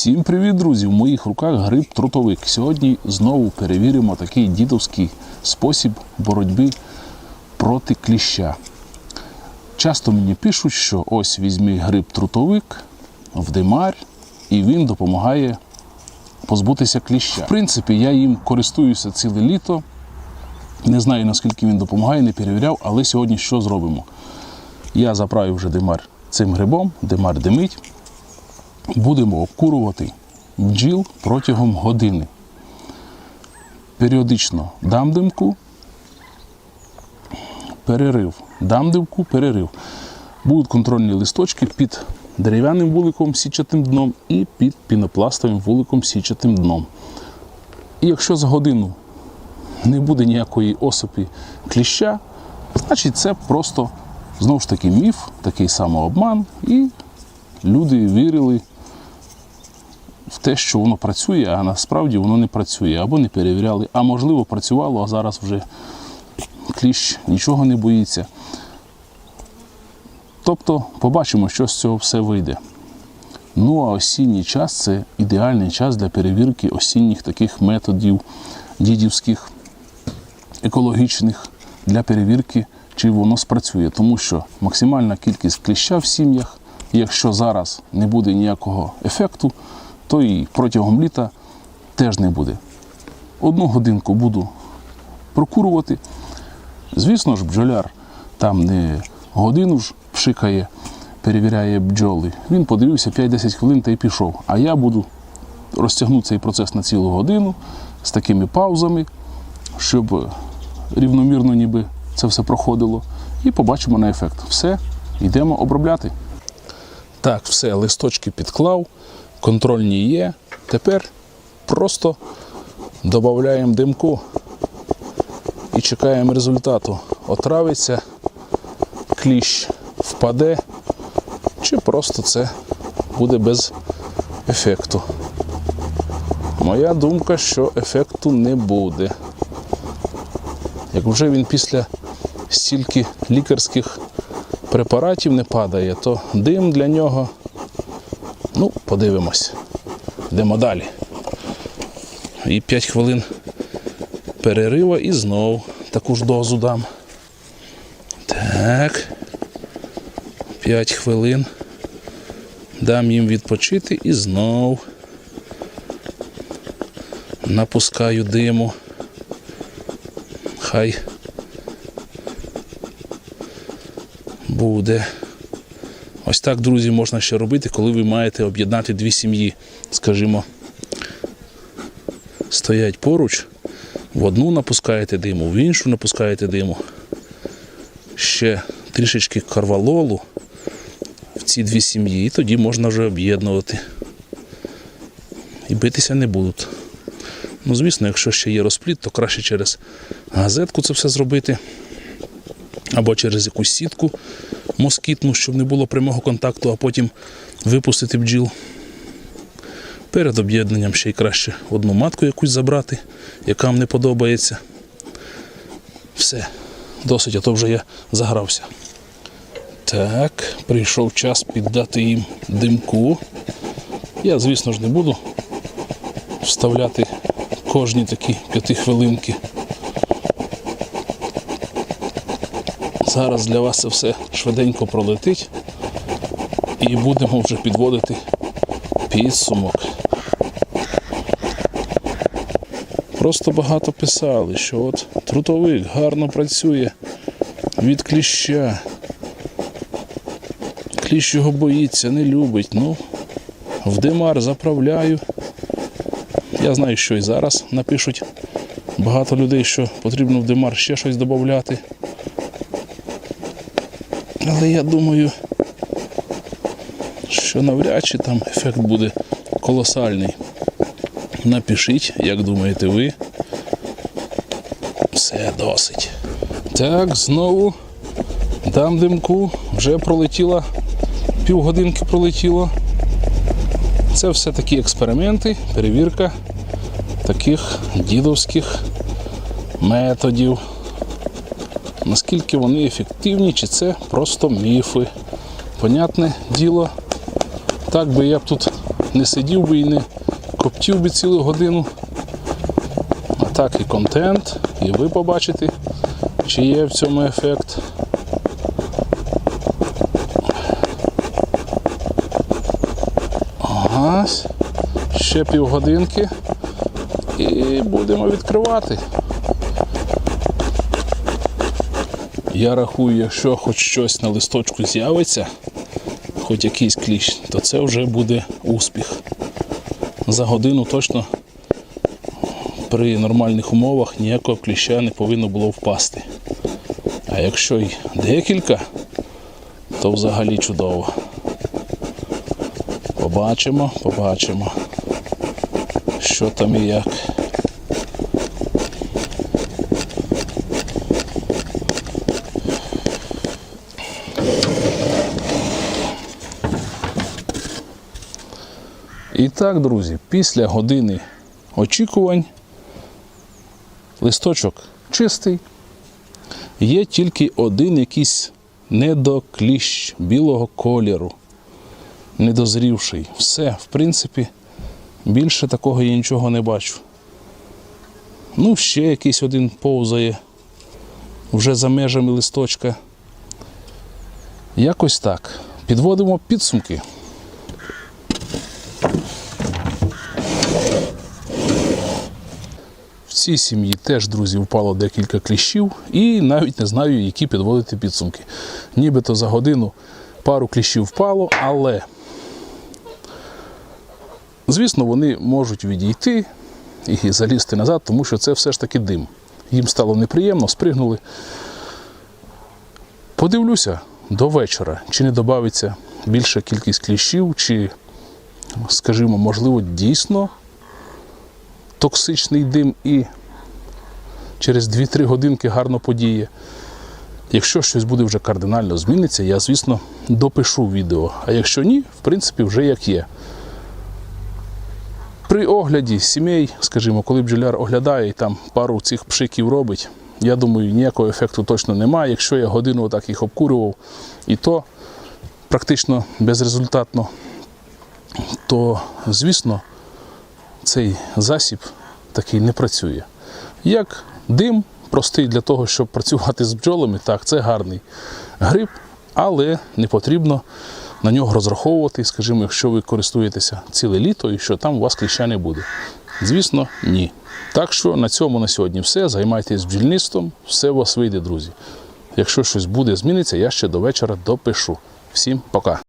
Всім привіт, друзі! В моїх руках гриб трутовик. Сьогодні знову перевіримо такий дідовський спосіб боротьби проти кліща. Часто мені пишуть, що ось візьми гриб трутовик в димар, і він допомагає позбутися кліща. В принципі, я їм користуюся ціле літо. Не знаю наскільки він допомагає, не перевіряв, але сьогодні що зробимо? Я заправив вже димар цим грибом, димар димить будемо обкурувати бджіл протягом години. Періодично дам димку, перерив, дам димку, перерив. Будуть контрольні листочки під дерев'яним вуликом січатим дном і під пінопластовим вуликом січатим дном. І якщо за годину не буде ніякої осипі кліща, значить це просто знову ж таки міф, такий самообман, і люди вірили в те, що воно працює, а насправді воно не працює, або не перевіряли, а можливо працювало, а зараз вже кліщ нічого не боїться. Тобто побачимо, що з цього все вийде. Ну а осінній час це ідеальний час для перевірки осінніх таких методів дідівських, екологічних для перевірки, чи воно спрацює. Тому що максимальна кількість кліща в сім'ях, якщо зараз не буде ніякого ефекту, то і протягом літа теж не буде. Одну годинку буду прокурувати. Звісно ж, бджоляр там не годину ж пшикає, перевіряє бджоли. Він подивився 5-10 хвилин та й пішов. А я буду розтягнути цей процес на цілу годину з такими паузами, щоб рівномірно ніби це все проходило. І побачимо на ефект. Все, йдемо обробляти. Так, все, листочки підклав, контрольні є. Тепер просто додаємо димку і чекаємо результату. Отравиться, кліщ впаде, чи просто це буде без ефекту. Моя думка, що ефекту не буде. Як вже він після стільки лікарських препаратів не падає, то дим для нього. Ну, подивимось. Йдемо далі. І 5 хвилин перерива і знов таку ж дозу дам. Так. 5 хвилин. Дам їм відпочити і знов напускаю диму. Хай буде. Ось так, друзі, можна ще робити, коли ви маєте об'єднати дві сім'ї. Скажімо, стоять поруч, в одну напускаєте диму, в іншу напускаєте диму. Ще трішечки карвалолу в ці дві сім'ї, і тоді можна вже об'єднувати. І битися не будуть. Ну, звісно, якщо ще є розпліт, то краще через газетку це все зробити. Або через якусь сітку москітну, щоб не було прямого контакту, а потім випустити бджіл. Перед об'єднанням ще й краще одну матку якусь забрати, яка вам не подобається. Все, досить, а то вже я загрався. Так, прийшов час піддати їм димку. Я, звісно ж, не буду вставляти кожні такі п'яти хвилинки. Зараз для вас це все швиденько пролетить і будемо вже підводити підсумок. Просто багато писали, що от трутовик гарно працює від кліща. Кліщ його боїться, не любить. Ну, в димар заправляю. Я знаю, що і зараз напишуть багато людей, що потрібно в димар ще щось додати. Але я думаю, що навряд чи там ефект буде колосальний. Напишіть, як думаєте ви. Все досить. Так, знову дам димку, вже пролетіла, півгодинки пролетіло. Це все такі експерименти, перевірка таких дідовських методів. Наскільки вони ефективні, чи це просто міфи. Понятне діло, так би я б тут не сидів би і не коптів би цілу годину. А так і контент, і ви побачите, чи є в цьому ефект. Ага, ще півгодинки і будемо відкривати. Я рахую, якщо хоч щось на листочку з'явиться, хоч якийсь кліщ, то це вже буде успіх. За годину точно при нормальних умовах ніякого кліща не повинно було впасти. А якщо й декілька, то взагалі чудово. Побачимо, побачимо, що там і як. І так, друзі, після години очікувань листочок чистий. Є тільки один якийсь недокліщ білого кольору, недозрівший. Все, в принципі, більше такого я нічого не бачу. Ну, ще якийсь один повзає вже за межами листочка. Якось так. Підводимо підсумки. В цій сім'ї теж, друзі, впало декілька кліщів, і навіть не знаю, які підводити підсумки. Нібито за годину пару кліщів впало, але, звісно, вони можуть відійти і залізти назад, тому що це все ж таки дим. Їм стало неприємно, спригнули. Подивлюся до вечора, чи не додається більша кількість кліщів, чи, скажімо, можливо, дійсно токсичний дим і через 2-3 годинки гарно подіє. Якщо щось буде вже кардинально зміниться, я, звісно, допишу відео. А якщо ні, в принципі, вже як є. При огляді сімей, скажімо, коли бджоляр оглядає і там пару цих пшиків робить, я думаю, ніякого ефекту точно немає. Якщо я годину отак їх обкурював, і то практично безрезультатно, то, звісно, цей засіб такий не працює. Як дим, простий для того, щоб працювати з бджолами, так, це гарний гриб, але не потрібно на нього розраховувати, скажімо, якщо ви користуєтеся ціле літо і що там у вас кліща не буде. Звісно, ні. Так що на цьому на сьогодні все. Займайтесь бджільництвом, все у вас вийде, друзі. Якщо щось буде, зміниться, я ще до вечора допишу. Всім пока.